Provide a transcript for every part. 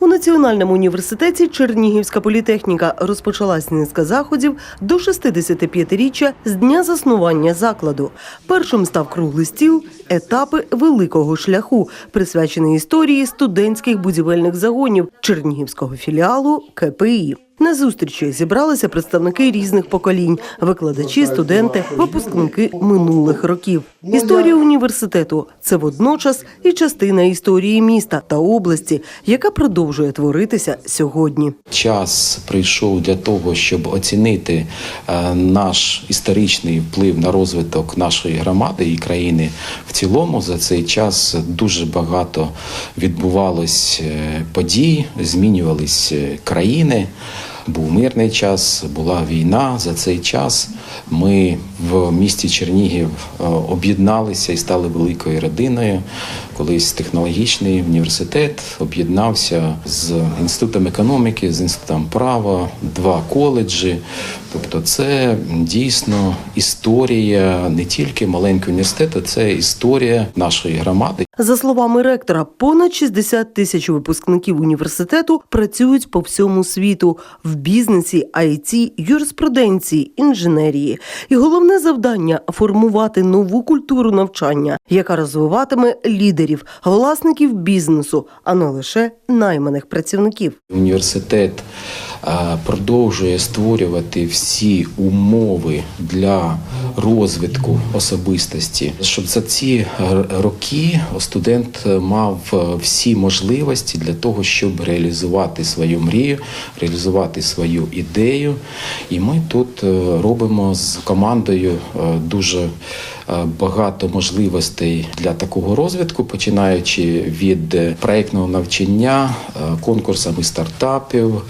У Національному університеті Чернігівська політехніка розпочалась низка заходів до 65-річчя з дня заснування закладу. Першим став круглий стіл етапи великого шляху, присвячений історії студентських будівельних загонів Чернігівського філіалу КПІ. На зустрічі зібралися представники різних поколінь, викладачі, студенти, випускники минулих років. Історія університету це водночас і частина історії міста та області, яка продовжує творитися сьогодні. Час прийшов для того, щоб оцінити е, наш історичний вплив на розвиток нашої громади і країни в цілому. За цей час дуже багато відбувалось е, подій, змінювались е, країни. Був мирний час, була війна. За цей час ми в місті Чернігів е, об'єдналися і стали великою родиною. Колись технологічний університет об'єднався з інститутом економіки, з інститутом права, два коледжі. Тобто, це дійсно історія не тільки маленького університету, це історія нашої громади. За словами ректора, понад 60 тисяч випускників університету працюють по всьому світу в бізнесі, IT, юриспруденції, інженерії. І головне завдання формувати нову культуру навчання, яка розвиватиме лідерів, власників бізнесу, а не лише найманих працівників. Університет продовжує створювати всі умови для розвитку особистості, щоб за ці роки студент мав е, всі можливості для того, щоб реалізувати свою мрію, реалізувати свою ідею. І ми тут е, робимо з командою е, дуже е, багато можливостей для такого розвитку, починаючи від е, проектного навчання, е, конкурсами стартапів,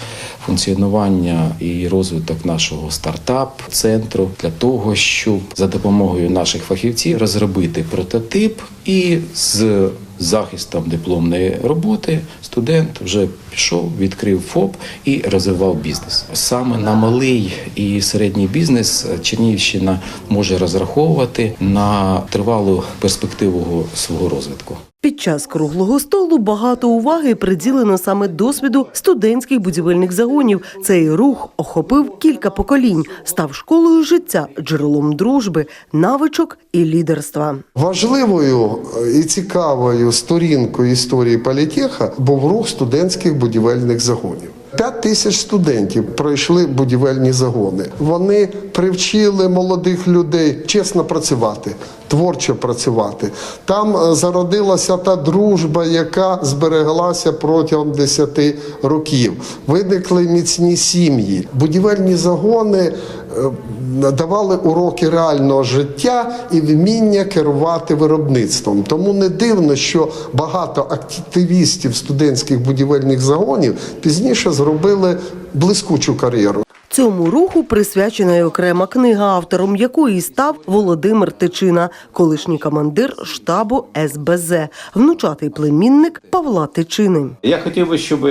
функціонування і розвиток нашого стартап-центру для того, щоб за допомогою наших фахівців розробити прототип і з захистом дипломної роботи студент вже пішов, відкрив ФОП і розвивав бізнес. Саме на малий і середній бізнес Чернігівщина може розраховувати на тривалу перспективу свого розвитку. Час круглого столу багато уваги приділено саме досвіду студентських будівельних загонів. Цей рух охопив кілька поколінь, став школою життя, джерелом дружби, навичок і лідерства. Важливою е, і цікавою сторінкою історії політеха був рух студентських будівельних загонів. П'ять тисяч студентів пройшли будівельні загони. Вони привчили молодих людей чесно працювати, творчо працювати. Там е, зародилася та дружба, яка збереглася протягом 10 років. Виникли міцні сім'ї. Будівельні загони е, давали уроки реального життя і вміння керувати виробництвом. Тому не дивно, що багато активістів студентських будівельних загонів пізніше зробили блискучу кар'єру. Цьому руху присвячена й окрема книга, автором якої став Володимир Тичина, колишній командир штабу СБЗ, внучатий племінник Павла Тичини. Я хотів би, щоб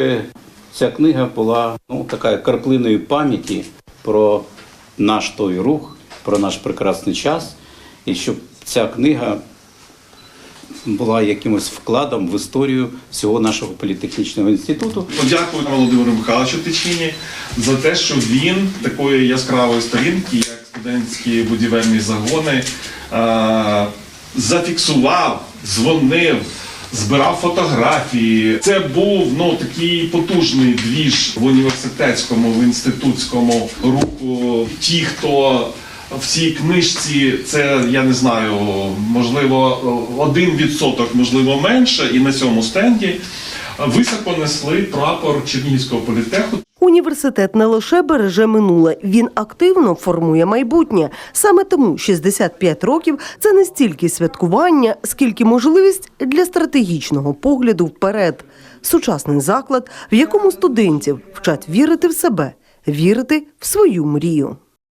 ця книга була ну, така краплиною пам'яті про наш той рух, про наш прекрасний час, і щоб ця книга була якимось вкладом в історію всього нашого політехнічного інституту. Подякую Володимиру Михайловичу Тичині за те, що він такої яскравої сторінки, як студентські будівельні загони, е, зафіксував, дзвонив, збирав фотографії. Це був ну такий потужний двіж в університетському, в інститутському руху. Ті, хто в цій книжці це я не знаю, можливо, один відсоток, можливо, менше, і на цьому стенді високо несли прапор Чернігівського політеху. Університет не лише береже минуле, він активно формує майбутнє. Саме тому 65 років це не стільки святкування, скільки можливість для стратегічного погляду вперед. Сучасний заклад, в якому студентів вчать вірити в себе, вірити в свою мрію.